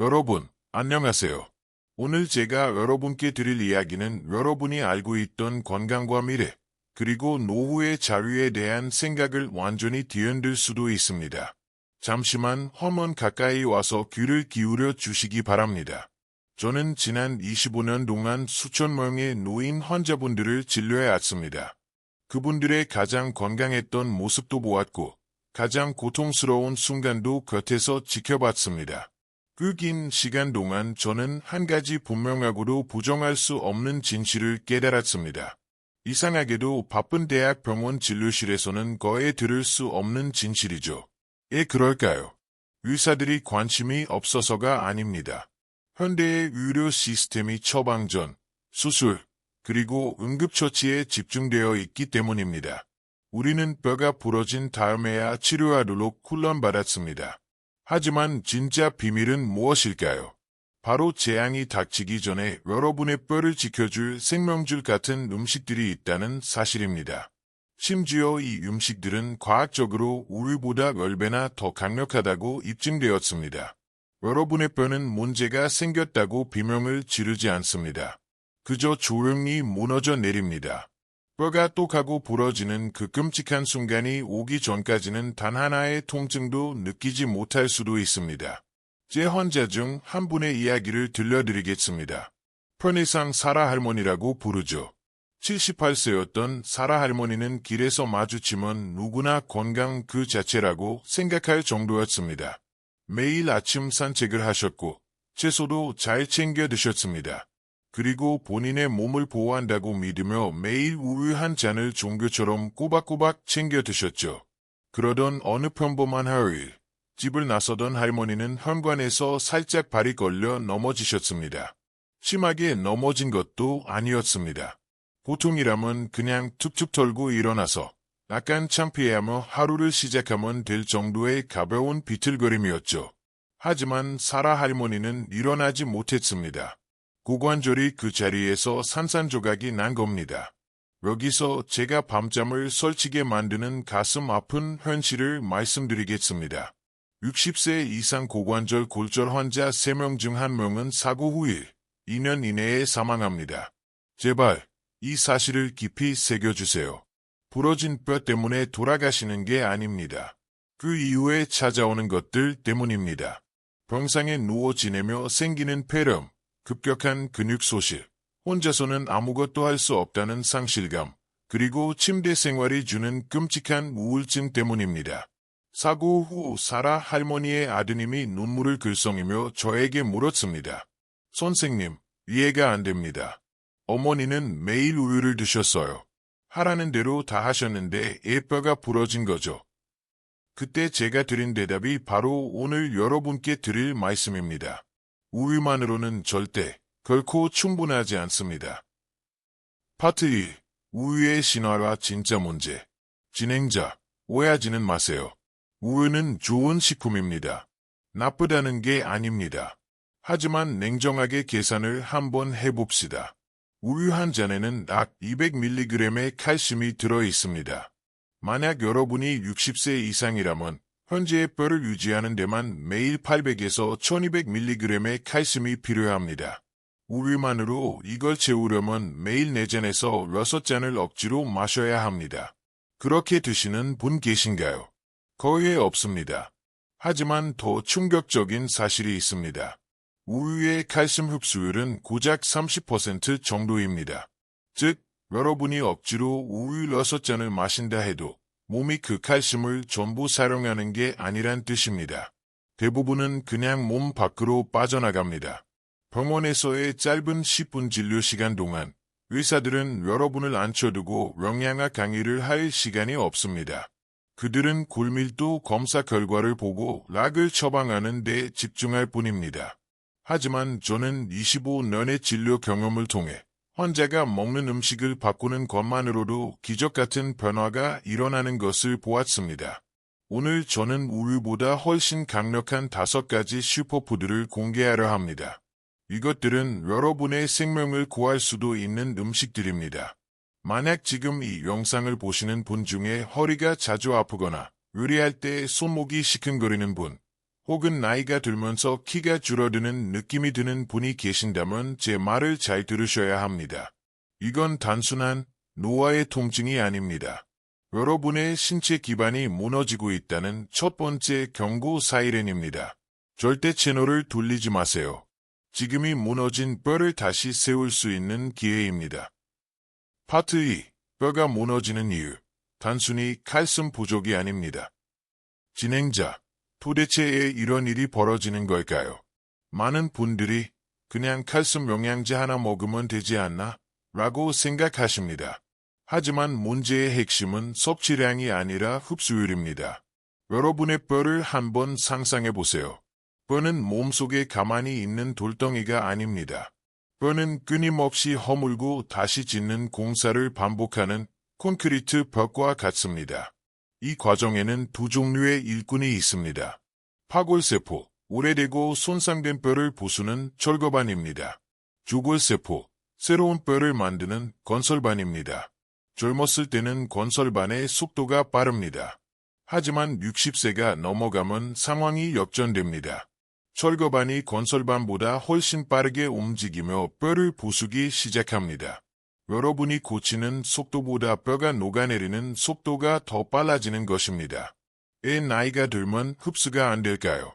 여러분, 안녕하세요. 오늘 제가 여러분께 드릴 이야기는 여러분이 알고 있던 건강과 미래, 그리고 노후의 자유에 대한 생각을 완전히 뒤흔들 수도 있습니다. 잠시만 화면 가까이 와서 귀를 기울여 주시기 바랍니다. 저는 지난 25년 동안 수천 명의 노인 환자분들을 진료해 왔습니다. 그분들의 가장 건강했던 모습도 보았고, 가장 고통스러운 순간도 곁에서 지켜봤습니다. 그 긴 시간 동안 저는 한 가지 분명하고도 부정할 수 없는 진실을 깨달았습니다. 이상하게도 바쁜 대학 병원 진료실에서는 거의 들을 수 없는 진실이죠. 예, 그럴까요? 의사들이 관심이 없어서가 아닙니다. 현대의 의료 시스템이 처방전, 수술, 그리고 응급처치에 집중되어 있기 때문입니다. 우리는 뼈가 부러진 다음에야 치료하도록 훈련받았습니다. 하지만 진짜 비밀은 무엇일까요? 바로 재앙이 닥치기 전에 여러분의 뼈를 지켜줄 생명줄 같은 음식들이 있다는 사실입니다. 심지어 이 음식들은 과학적으로 우리보다 10배나 더 강력하다고 입증되었습니다. 여러분의 뼈는 문제가 생겼다고 비명을 지르지 않습니다. 그저 조용히 무너져 내립니다. 뼈가 똑하고 부러지는 그 끔찍한 순간이 오기 전까지는 단 하나의 통증도 느끼지 못할 수도 있습니다. 제 환자 중 한 분의 이야기를 들려드리겠습니다. 편의상 사라 할머니라고 부르죠. 78세였던 사라 할머니는 길에서 마주치면 누구나 건강 그 자체라고 생각할 정도였습니다. 매일 아침 산책을 하셨고 채소도 잘 챙겨 드셨습니다. 그리고 본인의 몸을 보호한다고 믿으며 매일 우유 한 잔을 종교처럼 꼬박꼬박 챙겨 드셨죠. 그러던 어느 평범한 하루일 집을 나서던 할머니는 현관에서 살짝 발이 걸려 넘어지셨습니다. 심하게 넘어진 것도 아니었습니다. 보통이라면 그냥 툭툭 털고 일어나서 약간 창피해하며 하루를 시작하면 될 정도의 가벼운 비틀거림이었죠. 하지만 사라 할머니는 일어나지 못했습니다. 고관절이 그 자리에서 산산조각이 난 겁니다. 여기서 제가 밤잠을 설치게 만드는 가슴 아픈 현실을 말씀드리겠습니다. 60세 이상 고관절 골절 환자 3명 중 1명은 사고 후일 2년 이내에 사망합니다. 제발 이 사실을 깊이 새겨주세요. 부러진 뼈 때문에 돌아가시는 게 아닙니다. 그 이후에 찾아오는 것들 때문입니다. 병상에 누워 지내며 생기는 폐렴, 급격한 근육 소실, 혼자서는 아무것도 할 수 없다는 상실감, 그리고 침대 생활이 주는 끔찍한 우울증 때문입니다. 사고 후 사라 할머니의 아드님이 눈물을 글썽이며 저에게 물었습니다. 선생님, 이해가 안 됩니다. 어머니는 매일 우유를 드셨어요. 하라는 대로 다 하셨는데 애뼈가 부러진 거죠. 그때 제가 드린 대답이 바로 오늘 여러분께 드릴 말씀입니다. 우유만으로는 절대, 결코 충분하지 않습니다. 파트 1. 우유의 신화와 진짜 문제. 진행자, 오해하지는 마세요. 우유는 좋은 식품입니다. 나쁘다는 게 아닙니다. 하지만 냉정하게 계산을 한번 해봅시다. 우유 한 잔에는 약 200mg의 칼슘이 들어 있습니다. 만약 여러분이 60세 이상이라면 현재의 뼈를 유지하는 데만 매일 800에서 1200mg의 칼슘이 필요합니다. 우유만으로 이걸 채우려면 매일 4잔에서 6잔을 억지로 마셔야 합니다. 그렇게 드시는 분 계신가요? 거의 없습니다. 하지만 더 충격적인 사실이 있습니다. 우유의 칼슘 흡수율은 고작 30% 정도입니다. 즉, 여러분이 억지로 우유 6잔을 마신다 해도 몸이 그 칼슘을 전부 사용하는 게 아니란 뜻입니다. 대부분은 그냥 몸 밖으로 빠져나갑니다. 병원에서의 짧은 10분 진료 시간 동안 의사들은 여러분을 앉혀두고 영양학 강의를 할 시간이 없습니다. 그들은 골밀도 검사 결과를 보고 락을 처방하는 데 집중할 뿐입니다. 하지만 저는 25년의 진료 경험을 통해 환자가 먹는 음식을 바꾸는 것만으로도 기적 같은 변화가 일어나는 것을 보았습니다. 오늘 저는 우유보다 훨씬 강력한 다섯 가지 슈퍼푸드를 공개하려 합니다. 이것들은 여러분의 생명을 구할 수도 있는 음식들입니다. 만약 지금 이 영상을 보시는 분 중에 허리가 자주 아프거나 요리할 때 손목이 시큰거리는 분, 혹은 나이가 들면서 키가 줄어드는 느낌이 드는 분이 계신다면 제 말을 잘 들으셔야 합니다. 이건 단순한 노화의 통증이 아닙니다. 여러분의 신체 기반이 무너지고 있다는 첫 번째 경고 사이렌입니다. 절대 채널을 돌리지 마세요. 지금이 무너진 뼈를 다시 세울 수 있는 기회입니다. 파트 2. 뼈가 무너지는 이유. 단순히 칼슘 부족이 아닙니다. 진행자. 도대체 왜 이런 일이 벌어지는 걸까요? 많은 분들이 그냥 칼슘 영양제 하나 먹으면 되지 않나? 라고 생각하십니다. 하지만 문제의 핵심은 섭취량이 아니라 흡수율입니다. 여러분의 뼈를 한번 상상해 보세요. 뼈는 몸속에 가만히 있는 돌덩이가 아닙니다. 뼈는 끊임없이 허물고 다시 짓는 공사를 반복하는 콘크리트 벽과 같습니다. 이 과정에는 두 종류의 일꾼이 있습니다. 파골세포, 오래되고 손상된 뼈를 부수는 철거반입니다. 주골세포, 새로운 뼈를 만드는 건설반입니다. 젊었을 때는 건설반의 속도가 빠릅니다. 하지만 60세가 넘어가면 상황이 역전됩니다. 철거반이 건설반보다 훨씬 빠르게 움직이며 뼈를 부수기 시작합니다. 여러분이 고치는 속도보다 뼈가 녹아내리는 속도가 더 빨라지는 것입니다. 애 나이가 들면 흡수가 안 될까요?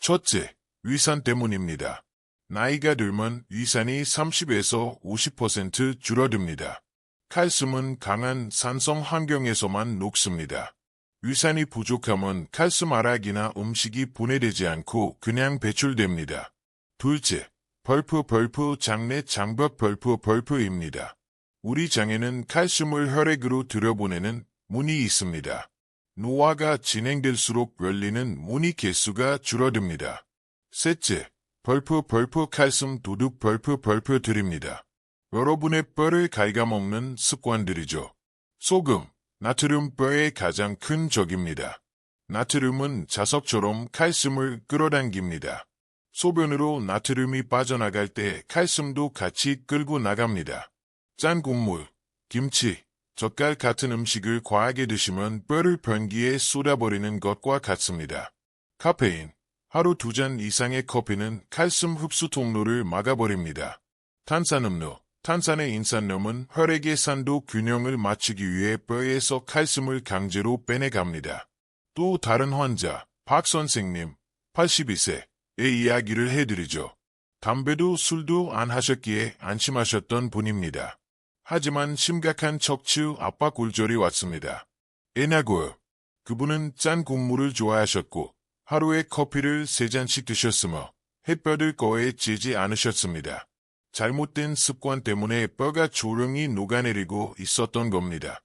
첫째, 위산 때문입니다. 나이가 들면 위산이 30에서 50% 줄어듭니다. 칼슘은 강한 산성 환경에서만 녹습니다. 위산이 부족하면 칼슘 아락이나 음식이 분해되지 않고 그냥 배출됩니다. 둘째, 벌프 벌프 장내 장벽 벌프 벌프입니다. 우리 장에는 칼슘을 혈액으로 들여보내는 문이 있습니다. 노화가 진행될수록 열리는 문이 개수가 줄어듭니다. 셋째, 벌프 벌프 칼슘 도둑 벌프 벌프 드립니다. 여러분의 뼈를 갉아먹는 습관들이죠. 소금, 나트륨 뼈의 가장 큰 적입니다. 나트륨은 자석처럼 칼슘을 끌어당깁니다. 소변으로 나트륨이 빠져나갈 때 칼슘도 같이 끌고 나갑니다. 짠 국물, 김치, 젓갈 같은 음식을 과하게 드시면 뼈를 변기에 쏟아버리는 것과 같습니다. 카페인, 하루 두 잔 이상의 커피는 칼슘 흡수 통로를 막아버립니다. 탄산음료, 탄산의 인산염은 혈액의 산도 균형을 맞추기 위해 뼈에서 칼슘을 강제로 빼내갑니다. 또 다른 환자, 박 선생님, 82세의 이야기를 해드리죠. 담배도 술도 안 하셨기에 안심하셨던 분입니다. 하지만 심각한 척추 압박 골절이 왔습니다. 애나고요. 그분은 짠 국물을 좋아하셨고 하루에 커피를 세 잔씩 드셨으며 햇볕을 거에 찌지 않으셨습니다. 잘못된 습관 때문에 뼈가 조용히 녹아내리고 있었던 겁니다.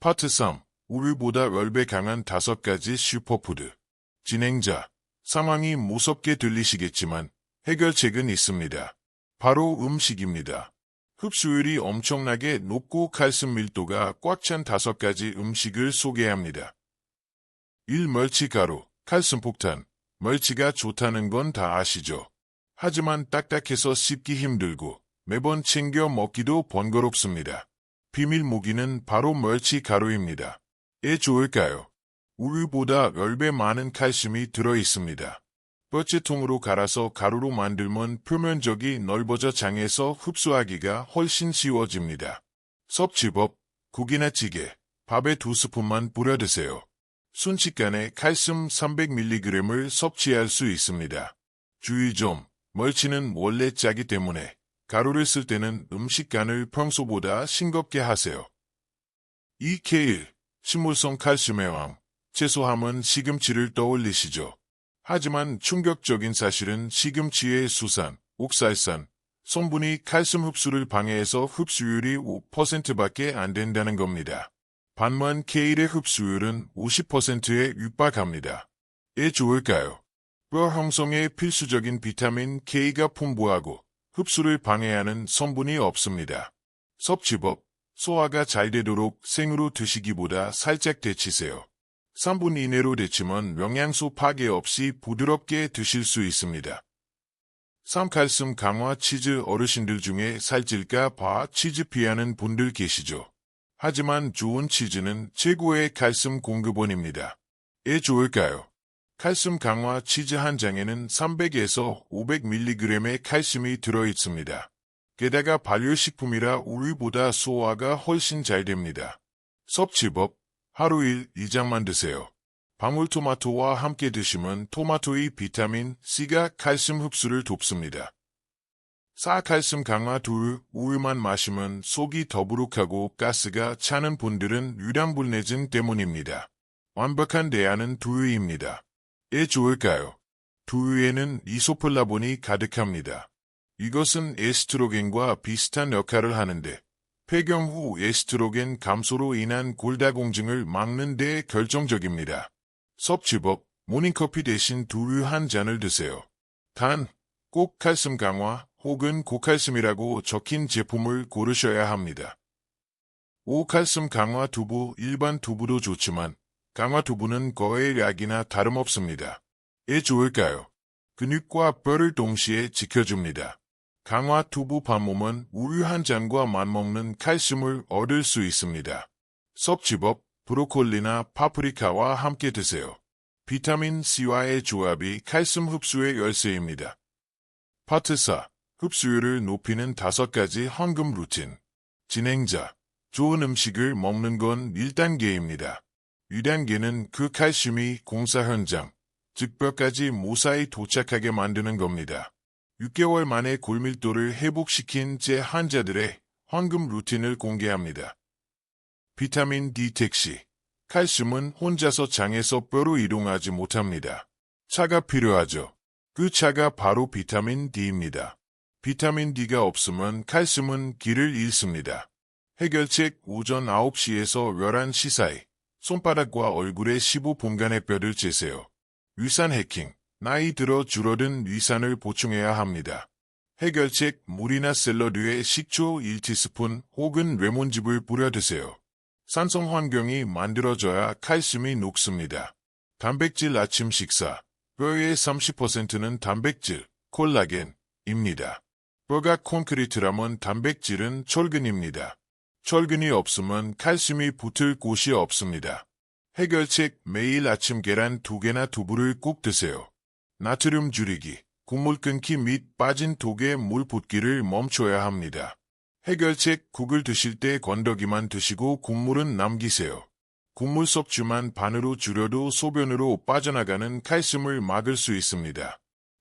파트 3. 우유보다 10배 강한 다섯 가지 슈퍼푸드. 진행자. 상황이 무섭게 들리시겠지만 해결책은 있습니다. 바로 음식입니다. 흡수율이 엄청나게 높고 칼슘 밀도가 꽉 찬 다섯 가지 음식을 소개합니다. 1. 멀치가루, 칼슘 폭탄. 멀치가 좋다는 건 다 아시죠? 하지만 딱딱해서 씹기 힘들고 매번 챙겨 먹기도 번거롭습니다. 비밀 무기는 바로 멸치 가루입니다. 에 좋을까요? 우유보다 10배 많은 칼슘이 들어 있습니다. 뼈채통으로 갈아서 가루로 만들면 표면적이 넓어져 장에서 흡수하기가 훨씬 쉬워집니다. 섭취법, 국이나 찌개, 밥에 두 스푼만 뿌려 드세요. 순식간에 칼슘 300mg을 섭취할 수 있습니다. 주의 좀, 멀치는 원래 짜기 때문에 가루를 쓸 때는 음식간을 평소보다 싱겁게 하세요. 2K1 식물성 칼슘의 왕 채소하면 시금치를 떠올리시죠. 하지만 충격적인 사실은 시금치의 수산, 옥살산, 성분이 칼슘 흡수를 방해해서 흡수율이 5%밖에 안 된다는 겁니다. 반면 K1의 흡수율은 50%에 육박합니다. 에 좋을까요? 뼈 형성에 필수적인 비타민 K가 풍부하고 흡수를 방해하는 성분이 없습니다. 섭취법, 소화가 잘 되도록 생으로 드시기보다 살짝 데치세요. 3분 이내로 데치면 영양소 파괴 없이 부드럽게 드실 수 있습니다. 3. 칼슘 강화 치즈 어르신들 중에 살찔까 봐 치즈 피하는 분들 계시죠. 하지만 좋은 치즈는 최고의 칼슘 공급원입니다. 에 좋을까요? 칼슘 강화 치즈 한 장에는 300에서 500mg의 칼슘이 들어있습니다. 게다가 발효식품이라 우리보다 소화가 훨씬 잘 됩니다. 섭취법, 하루 1, 2장만 드세요. 방울토마토와 함께 드시면 토마토의 비타민 C가 칼슘 흡수를 돕습니다. 사칼슘 강화 두유, 우유만 마시면 속이 더부룩하고 가스가 차는 분들은 유량불내증 때문입니다. 완벽한 대안은 두유입니다. 왜 좋을까요? 두유에는 이소플라본이 가득합니다. 이것은 에스트로겐과 비슷한 역할을 하는데 폐경 후 에스트로겐 감소로 인한 골다공증을 막는 데 결정적입니다. 섭취법, 모닝커피 대신 두유 한 잔을 드세요. 단, 꼭 칼슘 강화 혹은 고칼슘이라고 적힌 제품을 고르셔야 합니다. 5칼슘 강화 두부, 일반 두부도 좋지만 강화 두부는 거의 약이나 다름없습니다. 왜 좋을까요? 근육과 뼈를 동시에 지켜줍니다. 강화 두부 반몸은 우유 한 잔과 맞먹는 칼슘을 얻을 수 있습니다. 섭취법, 브로콜리나 파프리카와 함께 드세요. 비타민 C와의 조합이 칼슘 흡수의 열쇠입니다. 파트 4. 흡수율을 높이는 다섯 가지 황금 루틴. 진행자. 좋은 음식을 먹는 건 1단계입니다. 2단계는 그 칼슘이 공사 현장, 즉 뼈까지 무사히 도착하게 만드는 겁니다. 6개월 만에 골밀도를 회복시킨 제 환자들의 황금 루틴을 공개합니다. 비타민 D 택시. 칼슘은 혼자서 장에서 뼈로 이동하지 못합니다. 차가 필요하죠. 그 차가 바로 비타민 D입니다. 비타민 D가 없으면 칼슘은 길을 잃습니다. 해결책 오전 9시에서 11시 사이 손바닥과 얼굴에 15분간의 뼈를 재세요. 위산 해킹, 나이 들어 줄어든 위산을 보충해야 합니다. 해결책 물이나 샐러드에 식초 1티스푼 혹은 레몬즙을 뿌려 드세요. 산성 환경이 만들어져야 칼슘이 녹습니다. 단백질 아침 식사, 뼈의 30%는 단백질, 콜라겐입니다. 뼈가 콘크리트라면 단백질은 철근입니다. 철근이 없으면 칼슘이 붙을 곳이 없습니다. 해결책 매일 아침 계란 두 개나 두부를 꼭 드세요. 나트륨 줄이기, 국물 끊기 및 빠진 독에 물 붓기를 멈춰야 합니다. 해결책 국을 드실 때 건더기만 드시고 국물은 남기세요. 국물 섭취만 반으로 줄여도 소변으로 빠져나가는 칼슘을 막을 수 있습니다.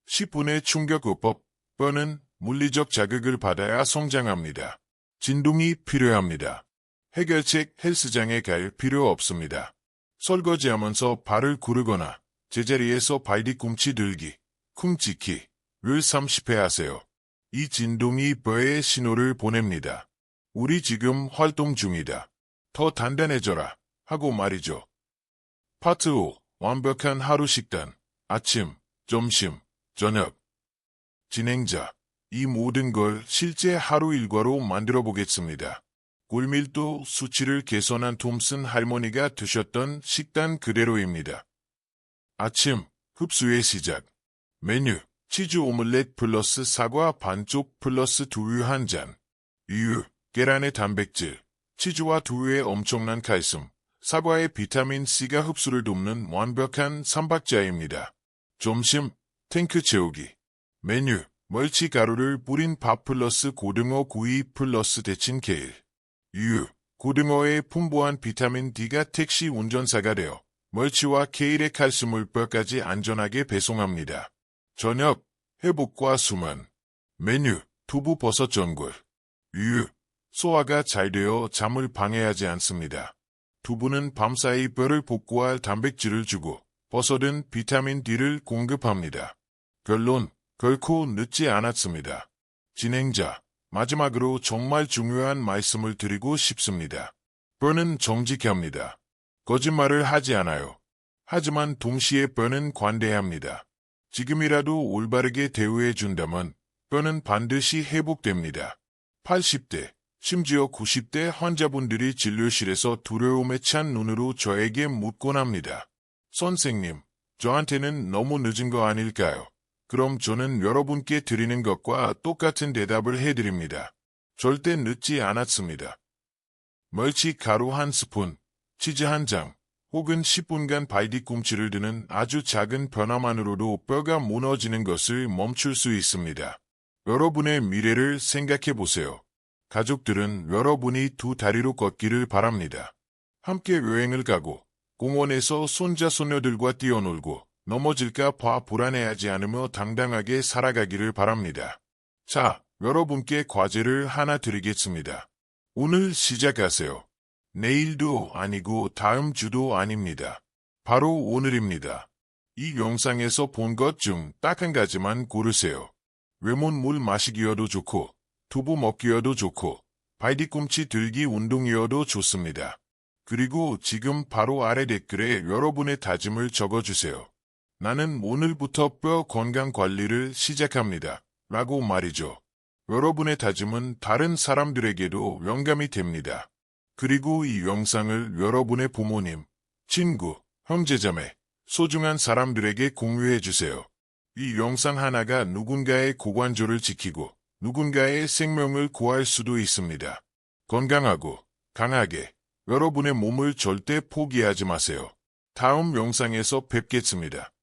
10분의 충격 요법, 뼈는 물리적 자극을 받아야 성장합니다. 진동이 필요합니다. 해결책 헬스장에 갈 필요 없습니다. 설거지하면서 발을 구르거나 제자리에서 발 뒤 꿈치 들기, 쿵치키를 30회 하세요. 이 진동이 뼈에 신호를 보냅니다. 우리 지금 활동 중이다. 더 단단해져라 하고 말이죠. 파트 5. 완벽한 하루 식단. 아침, 점심, 저녁. 진행자. 이 모든 걸 실제 하루 일과로 만들어 보겠습니다. 굴밀도 수치를 개선한 톰슨 할머니가 드셨던 식단 그대로입니다. 아침, 흡수의 시작. 메뉴, 치즈 오믈렛 플러스 사과 반쪽 플러스 두유 한 잔. 이유, 계란의 단백질, 치즈와 두유의 엄청난 칼슘, 사과의 비타민 C가 흡수를 돕는 완벽한 삼박자입니다. 점심, 탱크 채우기. 메뉴, 멀치가루를 뿌린 밥 플러스 고등어 구이 플러스 데친 케일. 유, 고등어의 풍부한 비타민 D가 택시 운전사가 되어 멀치와 케일의 칼슘을 뼈까지 안전하게 배송합니다. 저녁, 회복과 수면. 메뉴, 두부 버섯 전골. 유, 소화가 잘 되어 잠을 방해하지 않습니다. 두부는 밤사이 뼈를 복구할 단백질을 주고 버섯은 비타민 D를 공급합니다. 결론, 결코 늦지 않았습니다. 진행자, 마지막으로 정말 중요한 말씀을 드리고 싶습니다. 뼈는 정직합니다. 거짓말을 하지 않아요. 하지만 동시에 뼈는 관대합니다. 지금이라도 올바르게 대우해 준다면 뼈는 반드시 회복됩니다. 80대, 심지어 90대 환자분들이 진료실에서 두려움에 찬 눈으로 저에게 묻곤 합니다. 선생님, 저한테는 너무 늦은 거 아닐까요? 그럼 저는 여러분께 드리는 것과 똑같은 대답을 해드립니다. 절대 늦지 않았습니다. 멀치 가루 한 스푼, 치즈 한 장, 혹은 10분간 발 뒤꿈치를 드는 아주 작은 변화만으로도 뼈가 무너지는 것을 멈출 수 있습니다. 여러분의 미래를 생각해 보세요. 가족들은 여러분이 두 다리로 걷기를 바랍니다. 함께 여행을 가고 공원에서 손자 손녀들과 뛰어놀고 넘어질까 봐 불안해하지 않으며 당당하게 살아가기를 바랍니다. 자, 여러분께 과제를 하나 드리겠습니다. 오늘 시작하세요. 내일도 아니고 다음 주도 아닙니다. 바로 오늘입니다. 이 영상에서 본 것 중 딱 한 가지만 고르세요. 외몬 물 마시기여도 좋고, 두부 먹기여도 좋고, 발뒤꿈치 들기 운동이어도 좋습니다. 그리고 지금 바로 아래 댓글에 여러분의 다짐을 적어주세요. 나는 오늘부터 뼈 건강 관리를 시작합니다. 라고 말이죠. 여러분의 다짐은 다른 사람들에게도 영감이 됩니다. 그리고 이 영상을 여러분의 부모님, 친구, 형제자매, 소중한 사람들에게 공유해 주세요. 이 영상 하나가 누군가의 고관절을 지키고 누군가의 생명을 구할 수도 있습니다. 건강하고 강하게 여러분의 몸을 절대 포기하지 마세요. 다음 영상에서 뵙겠습니다.